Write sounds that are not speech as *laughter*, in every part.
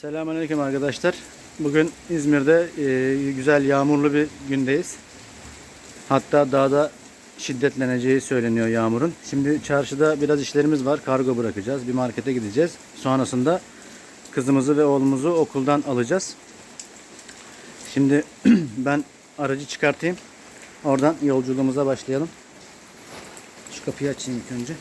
Selamünaleyküm arkadaşlar. Bugün İzmir'de e, güzel yağmurlu bir gündeyiz. Hatta dağda şiddetleneceği söyleniyor yağmurun. Şimdi çarşıda biraz işlerimiz var. Kargo bırakacağız. Bir markete gideceğiz. Sonrasında kızımızı ve oğlumuzu okuldan alacağız. Şimdi *clears throat* ben aracı çıkartayım. Oradan yolculuğumuza başlayalım. Şu kapıyı açayım ilk önce.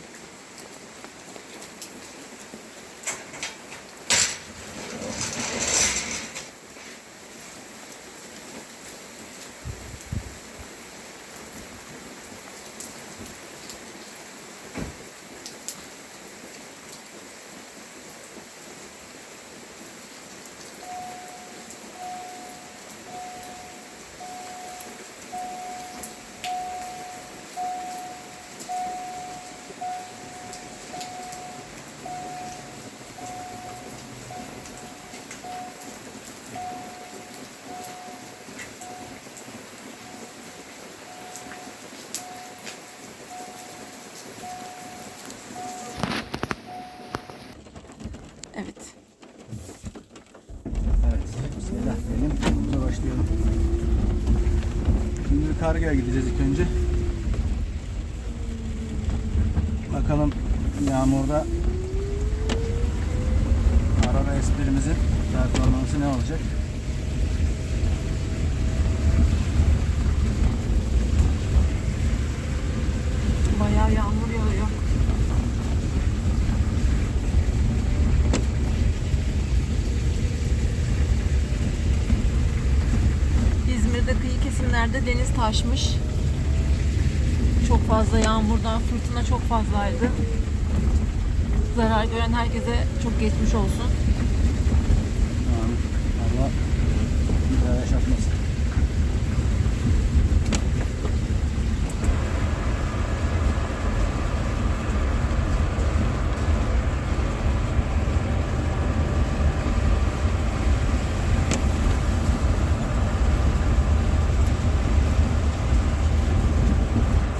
Evet. Evet, bismillah diyelim. Yolumuza başlayalım. Kargoya gideceğiz ilk önce. Bakalım yağmurda araba esprimizin performansı ne olacak? Bayağı yağmur yağıyor. İzmir'de kıyı kesimlerde deniz taşmış. Çok fazla yağmurdan fırtına çok fazlaydı. Zarar gören herkese çok geçmiş olsun. Yani Allah bir daha yaşatmasın.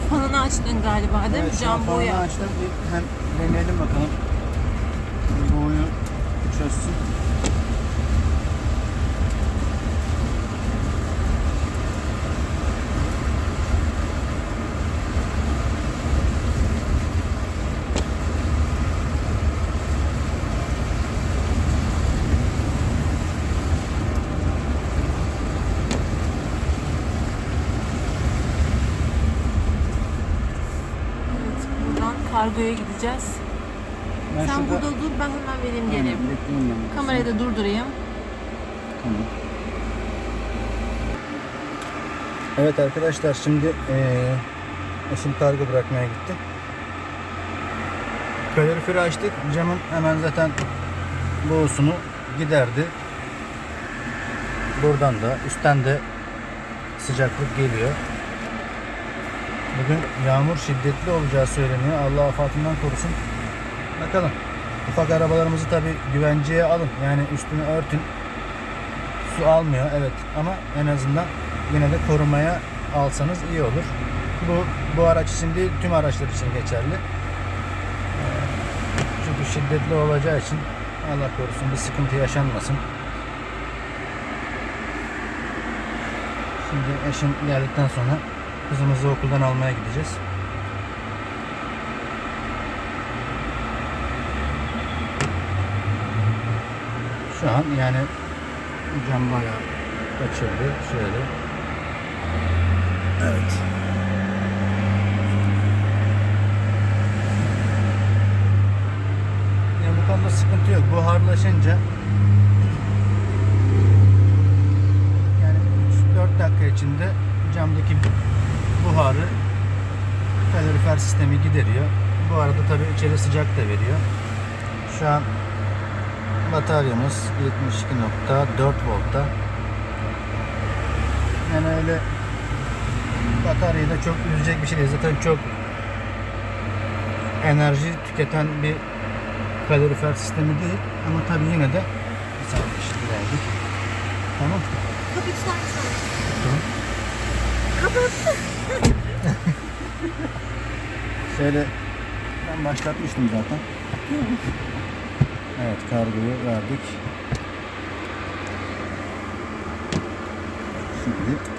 Fanını açtın galiba değil mi? Evet, Cam boya. açtım. Bir hem deneyelim bakalım. Boyu çözsün. Evet, buradan kargoya gideceğiz. Ben Sen şurada- burada dur ben hemen vereyim geleyim. Kamerayı da durdurayım. Tamam. Evet arkadaşlar şimdi eee eşim kargo bırakmaya gitti. Kaloriferi açtık. Camın hemen zaten boğusunu giderdi. Buradan da üstten de sıcaklık geliyor. Bugün yağmur şiddetli olacağı söyleniyor. Allah afatından korusun. Bakalım. Ufak arabalarımızı tabi güvenceye alın. Yani üstünü örtün. Su almıyor evet ama en azından yine de korumaya alsanız iyi olur. Bu bu araç için değil tüm araçlar için geçerli. Ee, Çünkü şiddetli olacağı için Allah korusun bir sıkıntı yaşanmasın. Şimdi eşim geldikten sonra kızımızı okuldan almaya gideceğiz. Şu an yani cam bayağı kaçırdı. Şöyle. Evet. Yani bu konuda sıkıntı yok. Buharlaşınca yani 3-4 dakika içinde camdaki buharı kalorifer sistemi gideriyor. Bu arada tabii içeri sıcak da veriyor. Şu an bataryamız 72.4 voltta. Yani öyle bataryayı da çok üzecek bir şey değil. Zaten çok enerji tüketen bir kalorifer sistemi değil. Ama tabii yine de bir saniye şimdi geldik. Tamam. Kapıyı tutar mısın? Tamam kapattı. Şöyle ben başlatmıştım zaten. Evet kargoyu verdik. Şimdi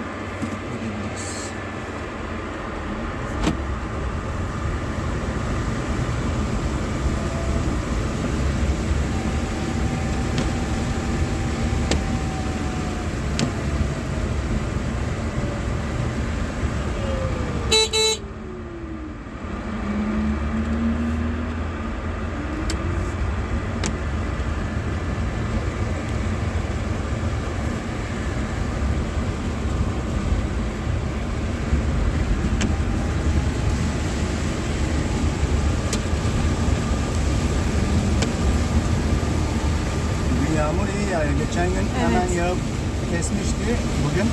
kesmişti. Bugün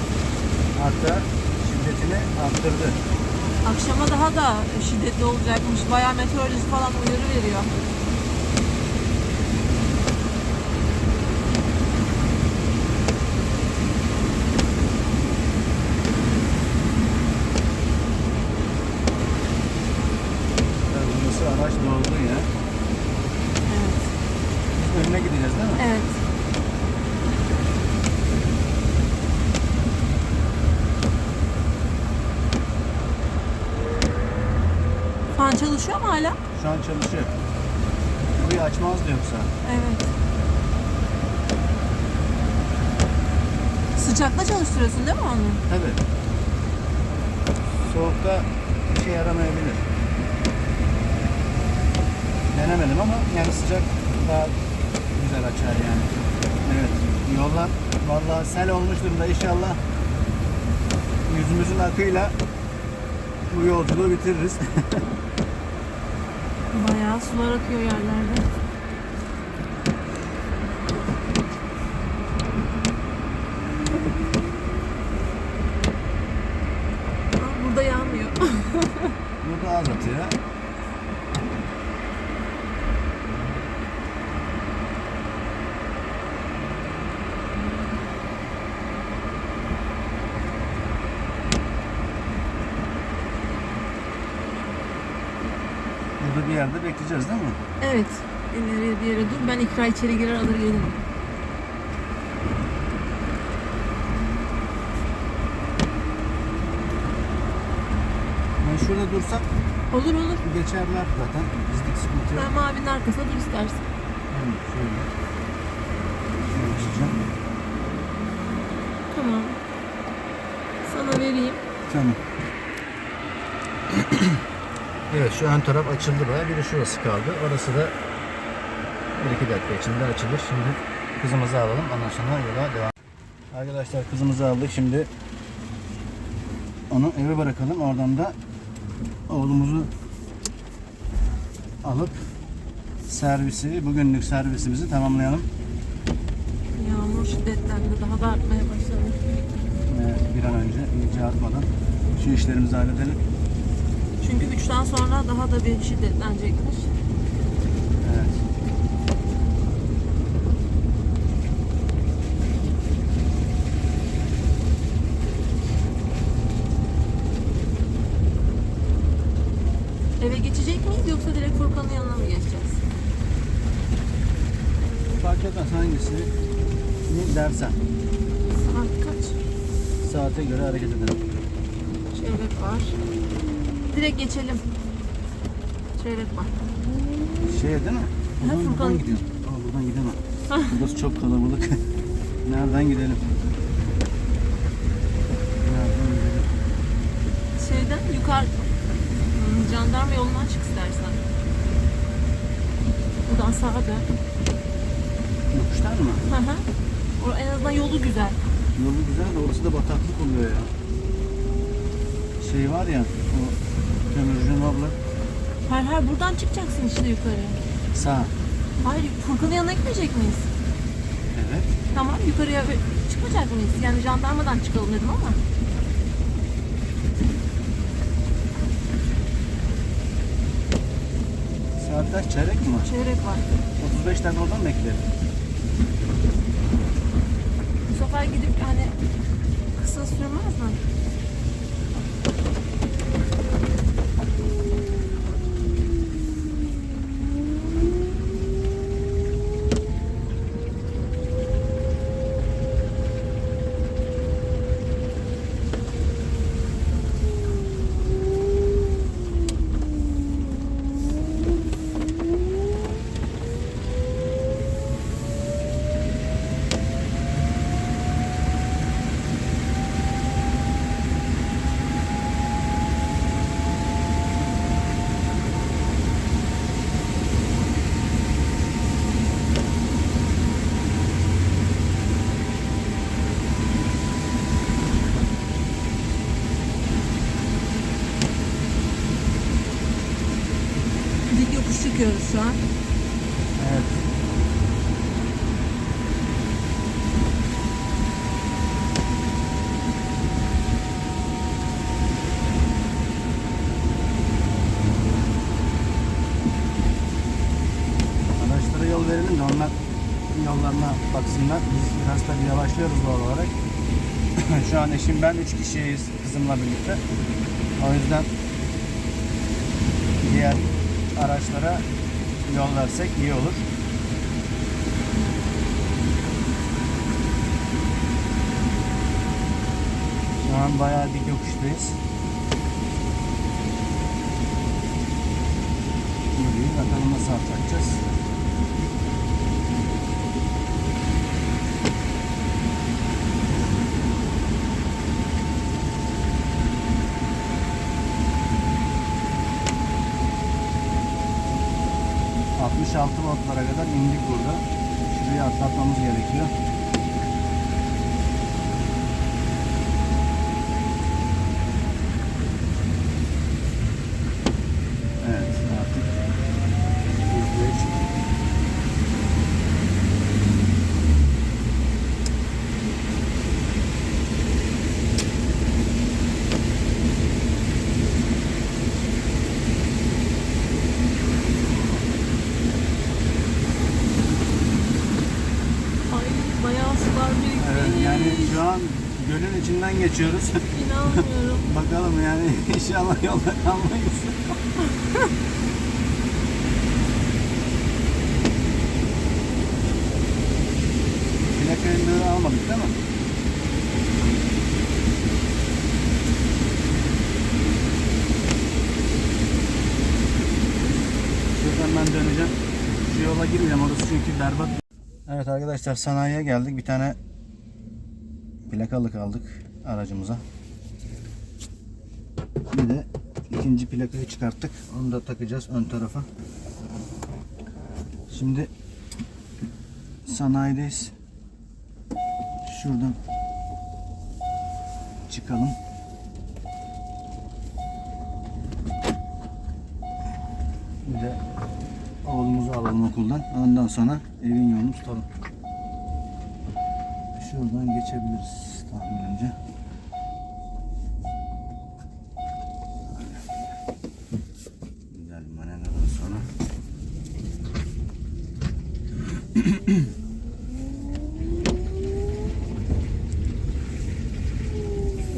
hatta şiddetini arttırdı. Akşama daha da şiddetli olacakmış. Bayağı meteoroloji falan uyarı veriyor. Ya Burası araç doldu ya. Evet. Biz önüne gideceğiz değil mi? Evet. Fan çalışıyor mu hala? Şu an çalışıyor. Burayı açmazdı yoksa. Evet. Sıcakta çalıştırıyorsun değil mi onu? Tabii. Soğukta işe yaramayabilir. Denemedim ama yani sıcak daha güzel açar yani. Evet. Yollar vallahi sel olmuş durumda inşallah yüzümüzün akıyla bu yolculuğu bitiririz. *laughs* Bayağı sular akıyor yerlerde. Aa, Burada yağmıyor. *laughs* Burada az atıyor. Burada bir bekleyeceğiz değil mi? evet. İleri bir yere dur. Ben ikra içeri girer alır gelirim. Yani şurada dursak Olur olur. geçerler zaten. Bizlik sıkıntı yok. Ben mavinin arkasına dur istersen. Hı, Şöyle. Şöyle açacağım. Tamam. Sana vereyim. Tamam. *clears throat* evet şu ön taraf açıldı baya. Bir de şurası kaldı. Orası da 1-2 dakika içinde açılır. Şimdi kızımızı alalım. Ondan sonra yola devam. Arkadaşlar kızımızı aldık. Şimdi onu eve bırakalım. Oradan da oğlumuzu alıp servisi, bugünlük servisimizi tamamlayalım. Yağmur şiddetlendi. Daha da artmaya başladı. Ee, bir an önce iyice artmadan şu işlerimizi halledelim. Çünkü 3'ten sonra daha da bir şiddetlenecekmiş. Evet. Eve geçecek miyiz yoksa direkt Furkan'ın yanına mı geçeceğiz? Fark etmez hangisini ne dersen. Saat kaç? Saate göre hareket edelim. Çeyrek var. Direkt geçelim. Çeyrek var. Şey değil mi? Buradan, Furkan. buradan gidiyoruz. Aa, buradan gidemem. *laughs* Burası çok kalabalık. *laughs* Nereden gidelim? Nereden gidelim? Şeyden yukarı Hmm, jandarma yolundan çık istersen. Buradan sağa dön. Yokuştan mı? Hı hı. O- En azından yolu güzel. Yolu güzel de orası da bataklık oluyor ya. Şey var ya, o kömürcünün abla. Her her buradan çıkacaksın işte yukarı. Sağ. Hayır Furkan'ın yanına gitmeyecek miyiz? Evet. Tamam yukarıya çıkmayacak mıyız? Yani jandarmadan çıkalım dedim ama. Saat kaç? Çeyrek mi var? Çeyrek var. 35 dakika oradan beklerim. Bu sefer gidip hani kısa sürmez mi? Çıkıyoruz şu an. Evet. Araçlara yol verelim de onlar yollarına baksınlar. Biz biraz tabii yavaşlıyoruz doğal olarak. *clears throat* Şu an eşim ben üç kişiyiz kızımla birlikte. O yüzden diğer araçlara yol versek iyi olur. Şu an bayağı dik yokuştayız. Kadar indik burada. Şurayı atlatmamız gerekiyor. Evet artık hızlıya çıktık. Ay bayağı sular birikmiş. Evet yani şu an geçiyoruz. İnanmıyorum. *laughs* Bakalım yani *laughs* inşallah yolda kalmayız. *laughs* Plaka elleri almadık değil mi? Şuradan ben döneceğim. Şu yola girmeyeceğim orası çünkü berbat. Evet arkadaşlar sanayiye geldik. Bir tane plakalık aldık aracımıza. Bir de ikinci plakayı çıkarttık. Onu da takacağız ön tarafa. Şimdi sanayideyiz. Şuradan çıkalım. Bir de oğlumuzu alalım okuldan. Ondan sonra evin yolunu tutalım. Şuradan geçebiliriz tahminimce. Güzel bir manevradan sonra. *clears throat*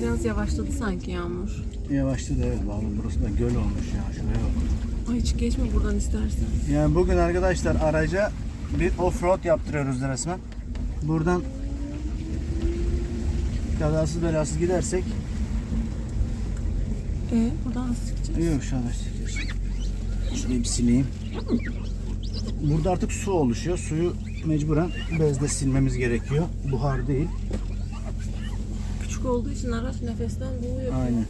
Biraz yavaşladı sanki yağmur. Yavaşladı evet. Vallahi burası da göl olmuş ya. Şuraya bak. Ay hiç geçme buradan istersen. Yani bugün arkadaşlar araca bir offroad yaptırıyoruz resmen. Buradan kazasız belasız gidersek E buradan nasıl çıkacağız? Yok şu an Şurayı bir sileyim. Burada artık su oluşuyor. Suyu mecburen bezle silmemiz gerekiyor. Buhar değil. Küçük olduğu için araç nefesten boğuyor. Aynen.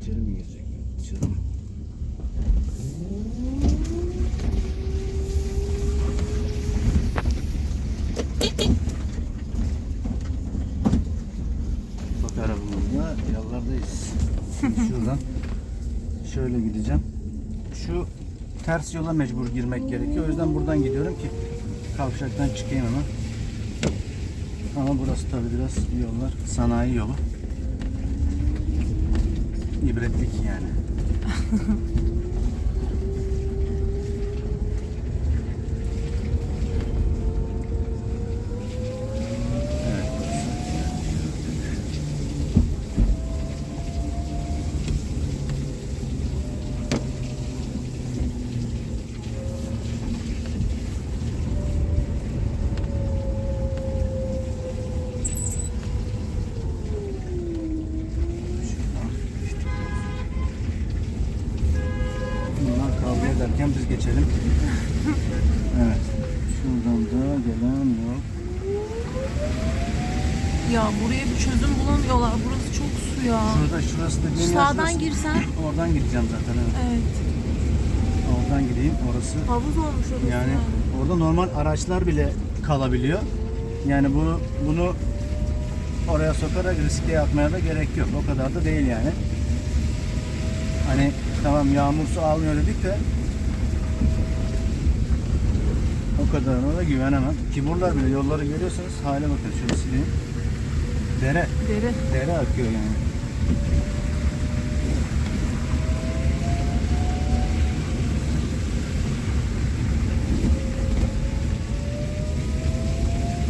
İçeri mi girecek? Dışarı mı? Bak arabamızda yollardayız. Şimdi şuradan şöyle gideceğim. Şu ters yola mecbur girmek gerekiyor. O yüzden buradan gidiyorum ki kavşaktan çıkayım hemen. Ama burası tabi biraz yollar sanayi yolu. İbretlik yani. *laughs* Evet. Bunlar kavga ederken biz geçelim. Evet. Şuradan da gelen yol. Ya buraya bir çözüm bulamıyorlar. Burası çok su ya. Şurada şurası da benim Sağdan girsen. Oradan gideceğim zaten evet. Evet. Oradan gideyim orası. Havuz olmuş orası Yani yani. orada normal araçlar bile kalabiliyor. Yani bunu bunu oraya sokarak riske atmaya da gerek yok. O kadar da değil yani. Hani tamam yağmur su almıyor dedik de o kadarına da güvenemem. Ki buralar bile yolları görüyorsanız hale bakın şöyle sileyim. Dere, Dere. dere akıyor yani.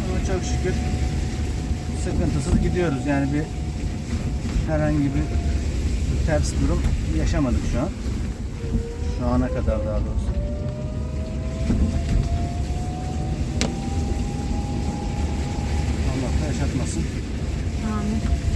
Ama çok şükür sıkıntısız gidiyoruz. Yani bir herhangi bir ters durum yaşamadık şu an. Şu ana kadar daha doğrusu. Allah da yaşatmasın. Amin.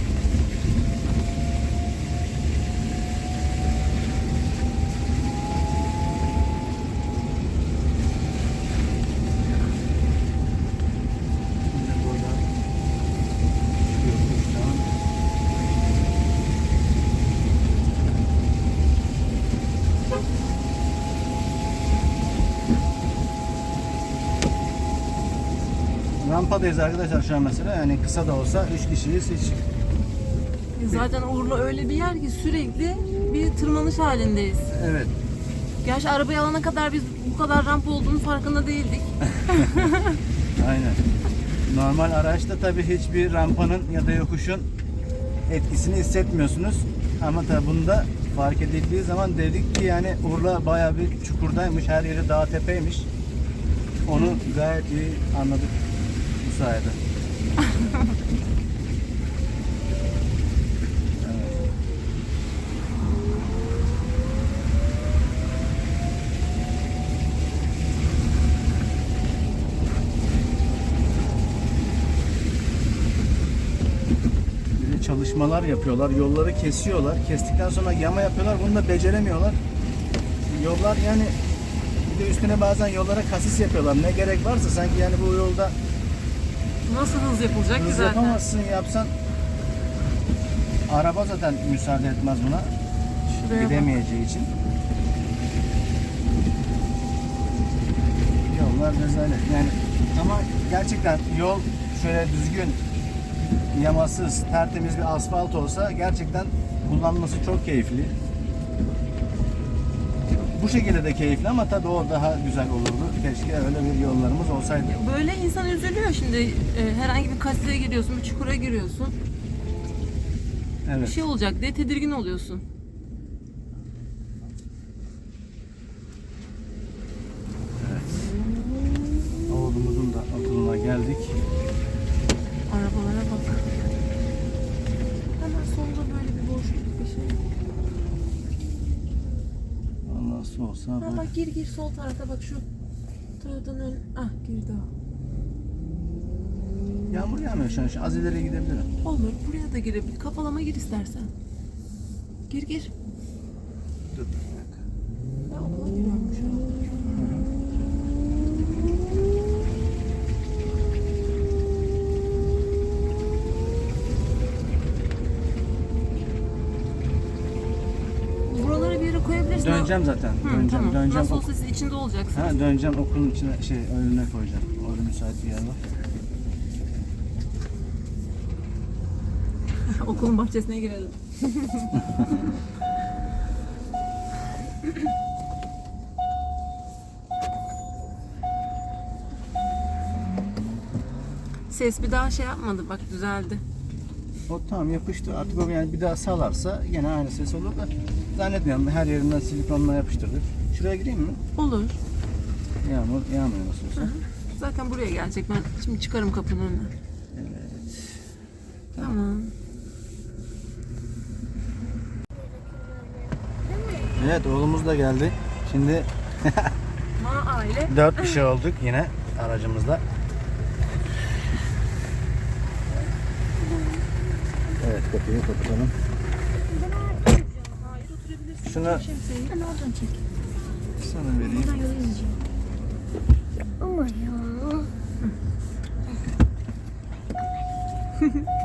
Rampadayız arkadaşlar şu an mesela yani kısa da olsa 3 kişiyiz hiç Zaten Urla öyle bir yer ki sürekli bir tırmanış halindeyiz. evet Gerçi arabayı alana kadar biz bu kadar rampa olduğunu farkında değildik. *laughs* aynen. Normal araçta tabii hiçbir rampanın ya da yokuşun etkisini hissetmiyorsunuz. Ama tabii bunda fark edildiği zaman dedik ki yani Urla bayağı bir çukurdaymış. Her yeri dağ tepeymiş. Onu gayet iyi anladık de çalışmalar yapıyorlar. Yolları kesiyorlar. Kestikten sonra yama yapıyorlar. Bunu da beceremiyorlar. Yollar yani bir de üstüne bazen yollara kasis yapıyorlar. Ne gerek varsa sanki yani bu yolda Nasıl hız yapılacak ki hız zaten? yapamazsın yapsan araba zaten müsaade etmez buna. Şuraya bak. Gidemeyeceği için. Yollar rezalet. Yani ama gerçekten yol şöyle düzgün, yamasız, tertemiz bir asfalt olsa gerçekten kullanması çok keyifli. Bu şekilde de keyifli ama tabii o daha güzel olurdu. Keşke öyle bir yollarımız olsaydı. Böyle insan üzülüyor şimdi. e, herhangi bir kaseye giriyorsun, bir çukura giriyorsun. Bir Evet. şey olacak diye tedirgin oluyorsun. Oğlumuzun da okuluna geldik. Arabalara bak. Hemen solda böyle bir boşluk bir şey. Olsa Ha bak gir gir sol tarafta bak şu taraftan ön. Ah girdi o. Yağmur yağmıyor şu an. Şu az ileri gidebilirim. Olur buraya da girebilir. Kafalama gir istersen. Gir gir. Dur bir dakika. Okula giriyorum Döneceğim zaten. Hı, döneceğim. tamam. Döneceğim. Nasıl olsa siz içinde olacaksınız. Ha, döneceğim okulun içine şey önüne koyacağım. Orada müsait bir yer var. *laughs* Okulun bahçesine girelim. *laughs* Ses bir daha şey yapmadı bak düzeldi. O tamam yapıştı. Artık o yani bir daha salarsa gene aynı ses olur da zannetmiyorum. Her yerinden silikonla yapıştırdık. Şuraya gireyim mi? Olur. Yağmur yağmıyor nasıl olsa. Zaten buraya gelecek. Ben şimdi çıkarım kapının önüne. Evet. Tamam. Evet oğlumuz da geldi. Şimdi *laughs* Ma aile. dört kişi olduk yine aracımızda. Evet kapıyı kapatalım. Şemsiyeyi. Ben oradan çek. sana vereyim. Buradan yolu izleyeceğim. Ama ya. *laughs*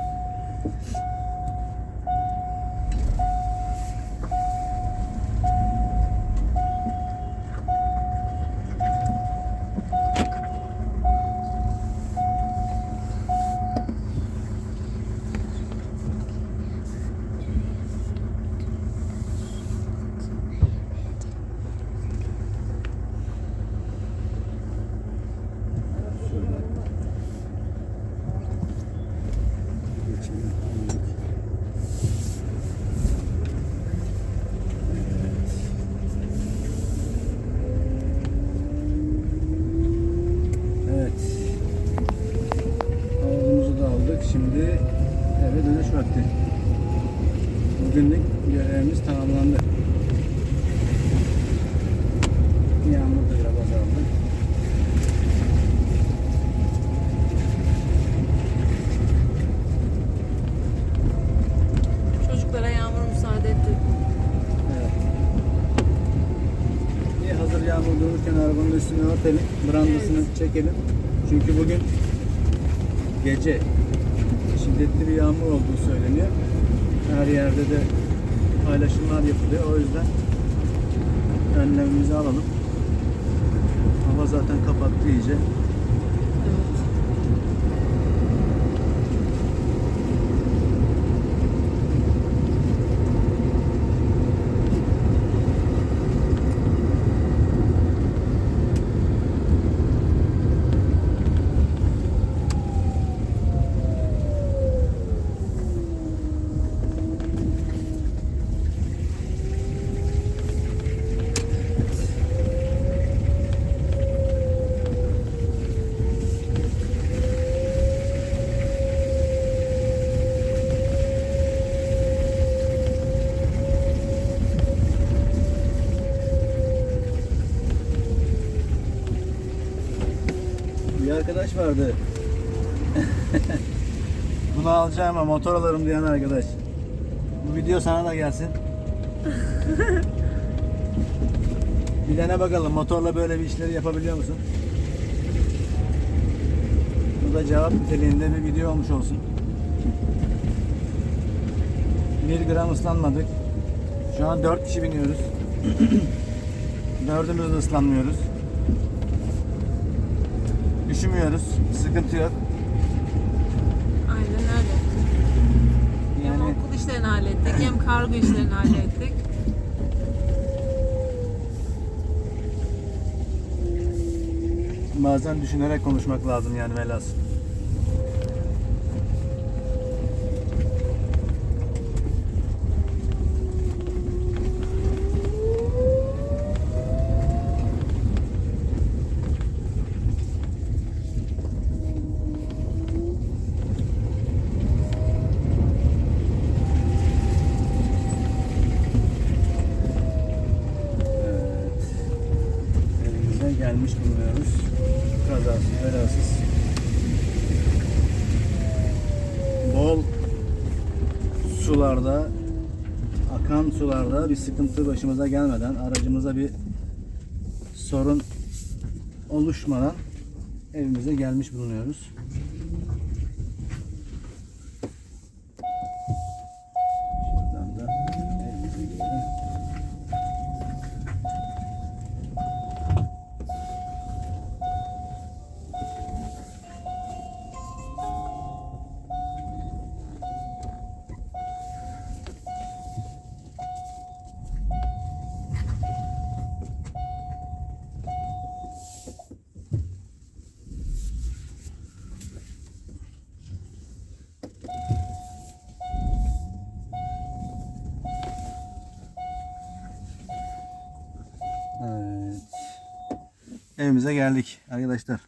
vakti. Bugünlük görevimiz tamamlandı. Yağmur da biraz azaldı. Çocuklara yağmur müsaade etti. Evet. İyi hazır yağmur dururken arabanın üstüne örtelim. Brandasını çekelim. Çünkü bugün gece şiddetli bir yağmur olduğu söyleniyor. Her yerde de paylaşımlar yapılıyor. O yüzden önlemimizi alalım. Hava zaten kapattı iyice. Evet. Bir arkadaş vardı. *laughs* Bunu alacağım ama motor alırım diyen arkadaş. Bu video sana da gelsin. *laughs* bir dene bakalım motorla böyle bir işleri yapabiliyor musun? Bu da cevap niteliğinde bir video olmuş olsun. Bir gram ıslanmadık. Şu an 4 kişi biniyoruz. *clears throat* Dördümüz de ıslanmıyoruz. Üşümüyoruz. Sıkıntı yok. Aynen öyle. Hem Yani okul işlerini hallettik hem kargo işlerini hallettik. bazen düşünerek konuşmak lazım yani velhasıl. Evet. Evimize bulunuyoruz. Kazasız belasız. Bol sularda, akan sularda bir sıkıntı başımıza gelmeden, aracımıza bir sorun oluşmadan evimize gelmiş bulunuyoruz. Evimize geldik arkadaşlar.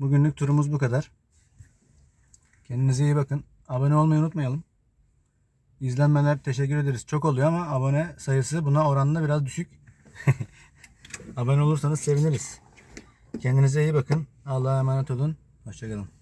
Bugünlük turumuz bu kadar. Kendinize iyi bakın. Abone olmayı unutmayalım. İzlenmeler teşekkür ederiz. Çok oluyor ama abone sayısı buna oranla biraz düşük. *laughs* abone olursanız seviniriz. Kendinize iyi bakın. Allah'a emanet olun. Hoşçakalın.